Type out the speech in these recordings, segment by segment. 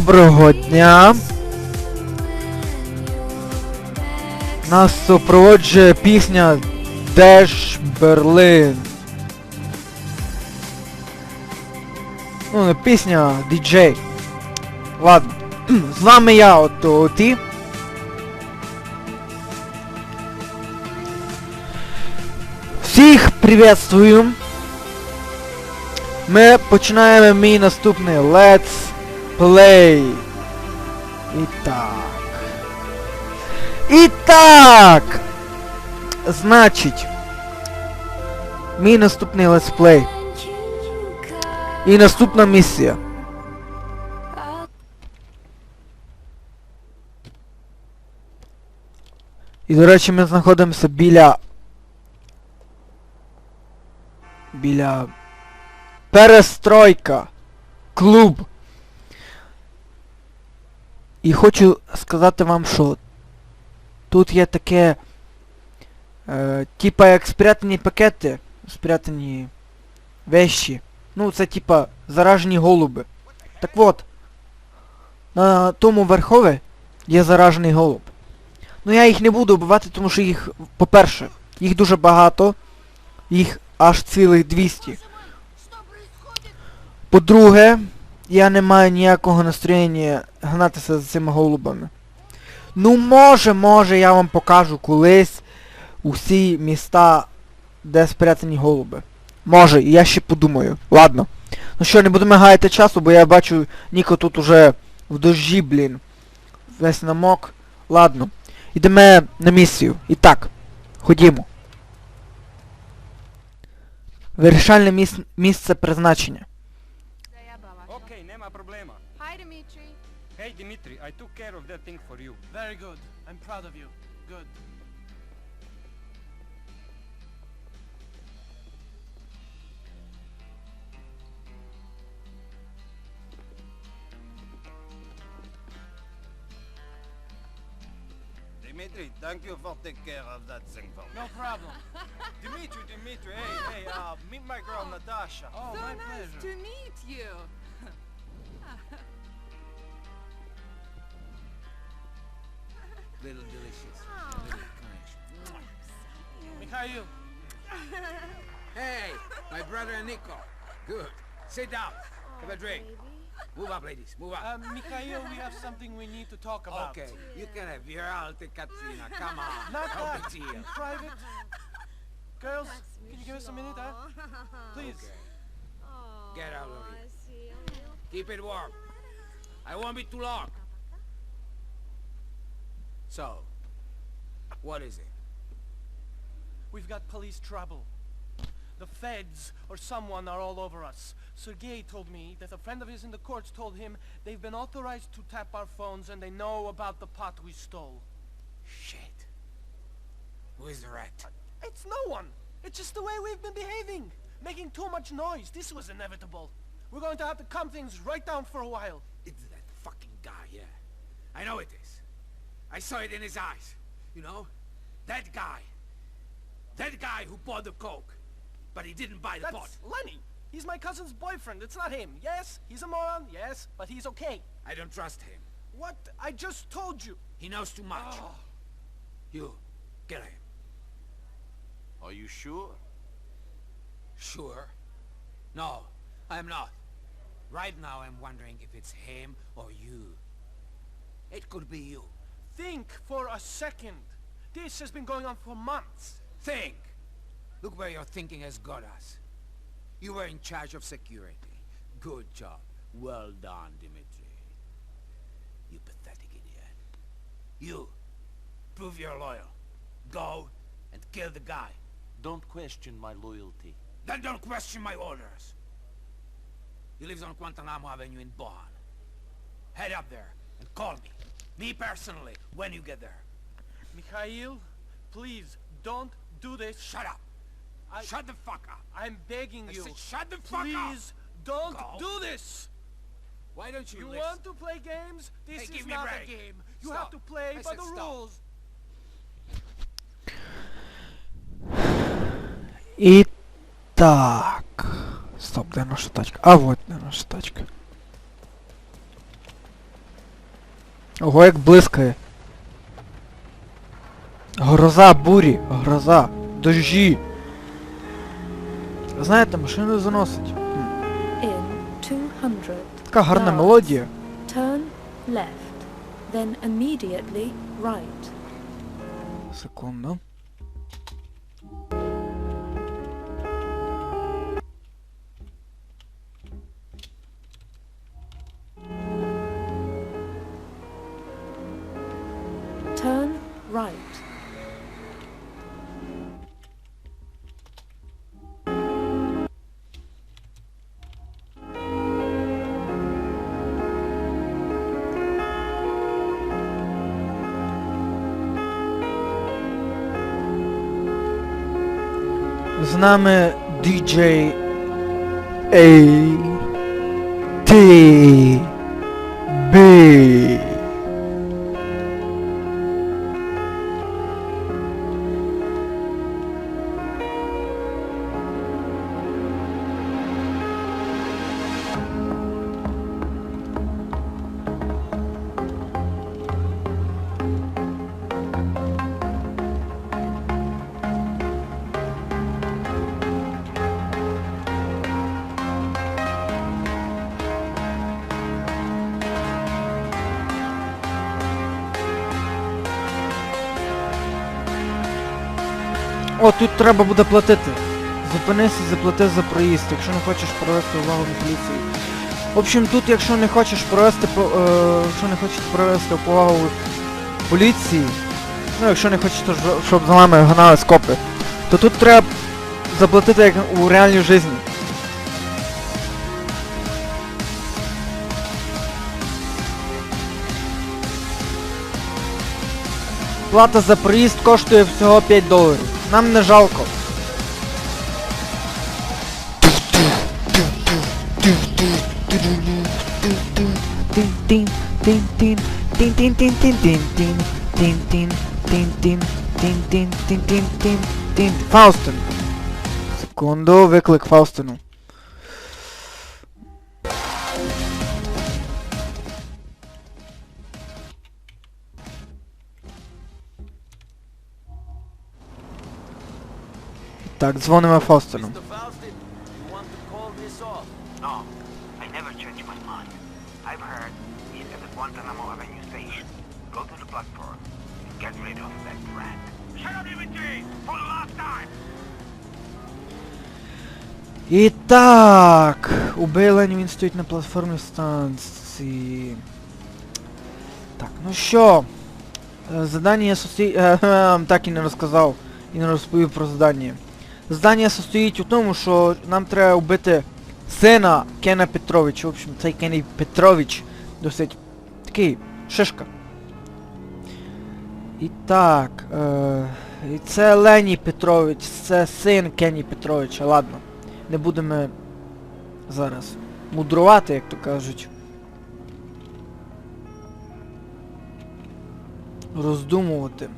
Доброго дня. Нас супроводжує пісня Деш Берлин. Ну, не пісня, діджей. Ладно. З вами я, от Оті. Всіх приветствую. Ми починаємо мій наступний Let's Play. І так. І! Значить. Мій наступний Play. І наступна місія. І, до речі, ми знаходимося біля... Біля... Перестройка. Клуб. І хочу сказати вам, що тут є таке... Е, типа як спрятані пакети, спрятані вещі. Ну, це типа заражені голуби. Так от, на тому верхові є заражений голуб. Ну я їх не буду вбивати, тому що їх, по-перше, їх дуже багато. Їх аж цілих 200. По-друге, я не маю ніякого настроєння гнатися за цими голубами. Ну може, може, я вам покажу колись усі міста, де спрятані голуби. Може, я ще подумаю. Ладно. Ну що, не будемо гаяти часу, бо я бачу Ніко тут уже в дожді, блін. Весь намок. Ладно. Йдемо на місію. І так, ходімо. Вирішальне міс... місце призначення. Hey Dimitri, I took care of that thing for you. Very good. I'm proud of you. Good. Dimitri, thank you for taking care of that thing for me. No problem. Dimitri, Dimitri, hey, hey, uh, meet my girl Natasha. Oh, so my nice pleasure. to meet you. Little delicious. Oh. Little kind. Mikhail, Hey, my brother Nico. Good. Sit down. Have a drink. Baby. Move up, ladies. Move up. um, Mikhail, we have something we need to talk about. okay, you can have your alte Katrina. Come on. Not no that. big deal. In private. Girls, can you give us a minute, huh? Please. Okay. Oh, Get out of here. Keep it warm. I won't be too long. So, what is it? We've got police trouble. The feds or someone are all over us. Sergei told me that a friend of his in the courts told him they've been authorized to tap our phones and they know about the pot we stole. Shit. Who is the rat? Uh, it's no one. It's just the way we've been behaving. Making too much noise. This was inevitable. We're going to have to calm things right down for a while. It's that fucking guy, yeah. I know it is. I saw it in his eyes. You know? That guy. That guy who bought the coke. But he didn't buy the pot. That's Lenny. He's my cousin's boyfriend. It's not him. Yes, he's a moron. Yes, but he's okay. I don't trust him. What? I just told you. He knows too much. Oh, You, kill him. Are you sure? Sure. No, I'm not. Right now I'm wondering if it's him or you. It could be you. Think for a second. This has been going on for months. Think! Look where your thinking has got us. You were in charge of security. Good job. Well done, Dimitri. You pathetic idiot. You, prove you're loyal. Go and kill the guy. Don't question my loyalty. Then don't question my orders. He lives on Guantanamo Avenue in Bonn. Head up there and call me. Me personally, when you get there. Mikhail, please don't do this. Shut up. I- Shut the fuck up. I'm begging I you. said shut the fuck up. Please don't Go. do this. Why don't you, You listen? want to play games? This Hey, is give me a not a break. game. You Stop. have to play I by said the stop. rules. І так. Стоп, де наша тачка? А вот де наша тачка. Ого, як блискає. Гроза, бурі, гроза, дощі. Знаєте, машину заносить. Хм, In 200, Така гарна мелодія. turn left, then immediately right. Секунду. Нами DJ A T B О, тут треба буде платити. Зупинися, заплати за проїзд, якщо не хочеш провести увагу на поліції. В общем, тут якщо не хочеш провести е, якщо не хочеш провести увагу поліції, ну якщо не хочеш, то щоб за вами гнали скопи, то тут треба заплатити як у реальній житті. Плата за проїзд коштує всього 5 доларів. Нам не жалко. Фаустин. Секунду, виклик Фаустину. The last time! І так, у Бейлені він стоїть на платформі станції. Так, ну що? Е, Задання состоїть... так і не розказав і не розповів про задання. Задання состоїть у тому, що нам треба вбити сина Кена Петровича. В общем, цей Кен Петрович досить такий шишка. І так, е, і це Лені Петрович, це син Кені Петровича, ладно. Не будемо зараз мудрувати, як то кажуть. Роздумувати.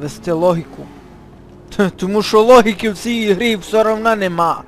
Вести логіку. Тому що логіки в цій грі все одно нема.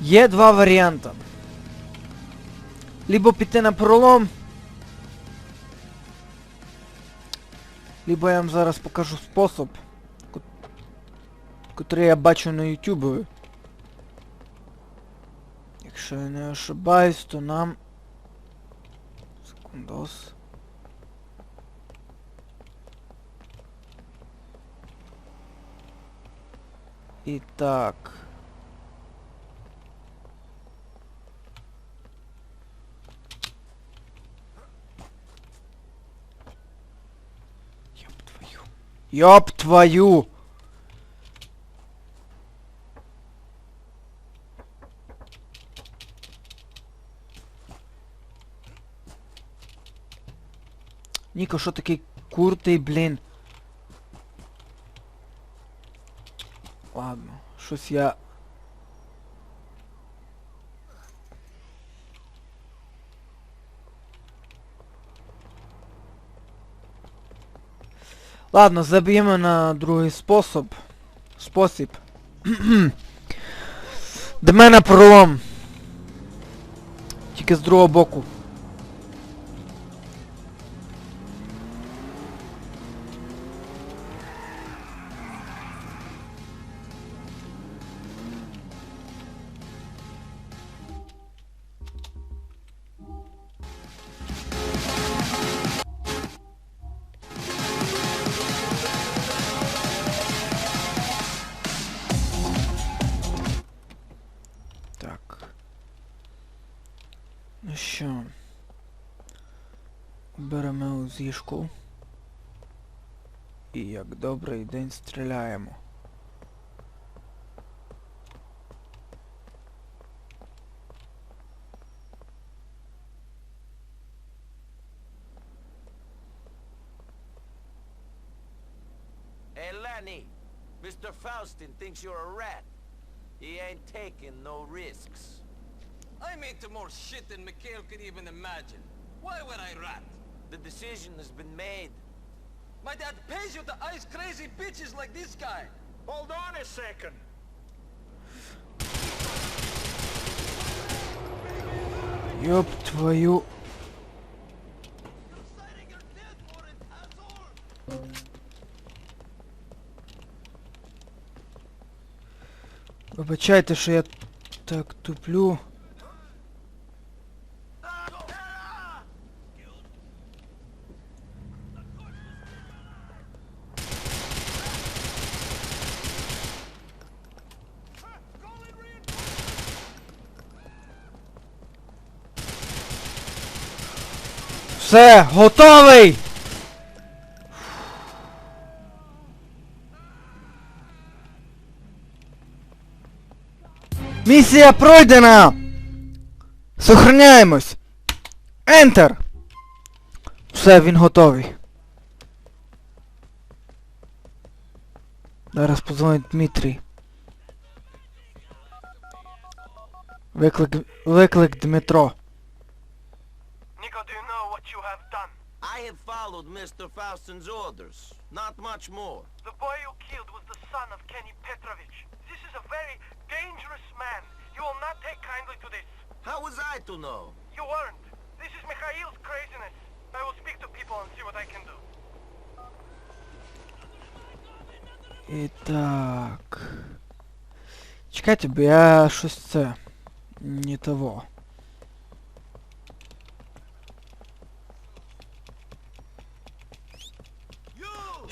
Є два варіанти. Либо піти на пролом. Либо я вам зараз покажу спосіб, ко- котрий я бачу на ютубі. Якщо я не ошибаюсь, то нам... Секундос. І так. Ёб твою. Ёб твою! Ніко, що такий куртий, блін? Ладно, щось я... Ладно, заб'ємо на другий спосіб. Спосіб. До мене пролом. Тільки з другого боку. Ну що? Беремо зішку. І як добрий день стріляємо. Hey, Lenny. Mr. Faustin thinks you're a rat. He ain't taking no risks. I'm into more shit than Mikhail could even imagine. Why would I rat? The decision has been made. My dad pays you to ice crazy bitches like this guy. Hold on a second. Йоп твою. Вибачайте, що я так туплю. Все, готовий! Місія пройдена! Сохраняємось! Ентер! Все, він готовий. Зараз позвонить Дмитрій. Виклик... Виклик Дмитро. Do you know what you have done? I have followed Mr. Faustin's orders. Not much more. The boy you killed was the son of Kenny Petrovich. This is a very dangerous man. You will not take kindly to this. How was I to know? You weren't. This is Mikhail's craziness. I will speak to people and see what I can do. І так. Чекайте, бо я щось це. Не того.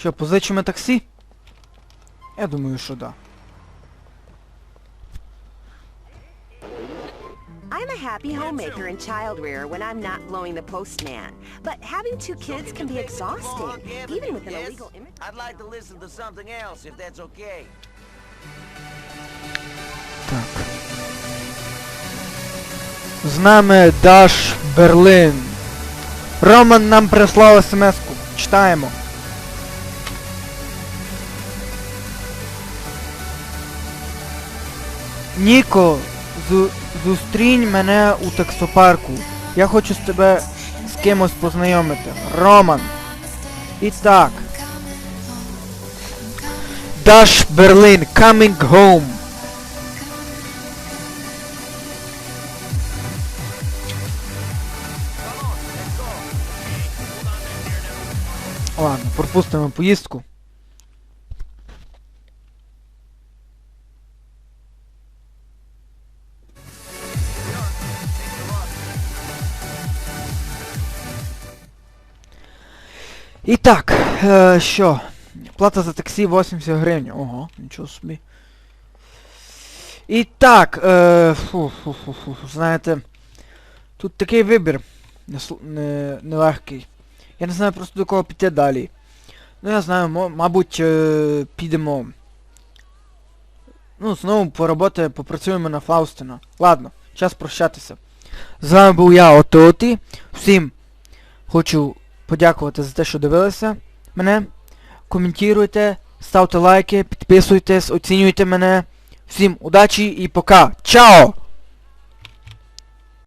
Що, позичимо таксі? Я думаю, що да. I'm a happy homemaker and child rearer when I'm not blowing the postman. But having two kids can be exhausting, even with an illegal immigrant. I'd like to listen to something else, if that's okay. Так. З нами Даш Берлин. Роман нам прислав смс-ку. Читаємо. Ніко, зустрінь мене у таксопарку. Я хочу з тебе з кимось познайомити. Роман. І так. Даш Берлин, coming home. Ладно, пропустимо поїздку. І так, е, що? Плата за таксі 80 гривень. Ого, нічого собі. І так, е, фу, фу, фу, фу, знаєте, тут такий вибір несл- не, нелегкий. Я не знаю просто до кого піти далі. Ну я знаю, мабуть, е, підемо. Ну, знову по попрацюємо на Фаустина. Ладно, час прощатися. З вами був я, Ототі. Всім хочу подякувати за те, що дивилися мене. Коментуйте, ставте лайки, підписуйтесь, оцінюйте мене. Всім удачі і пока. Чао!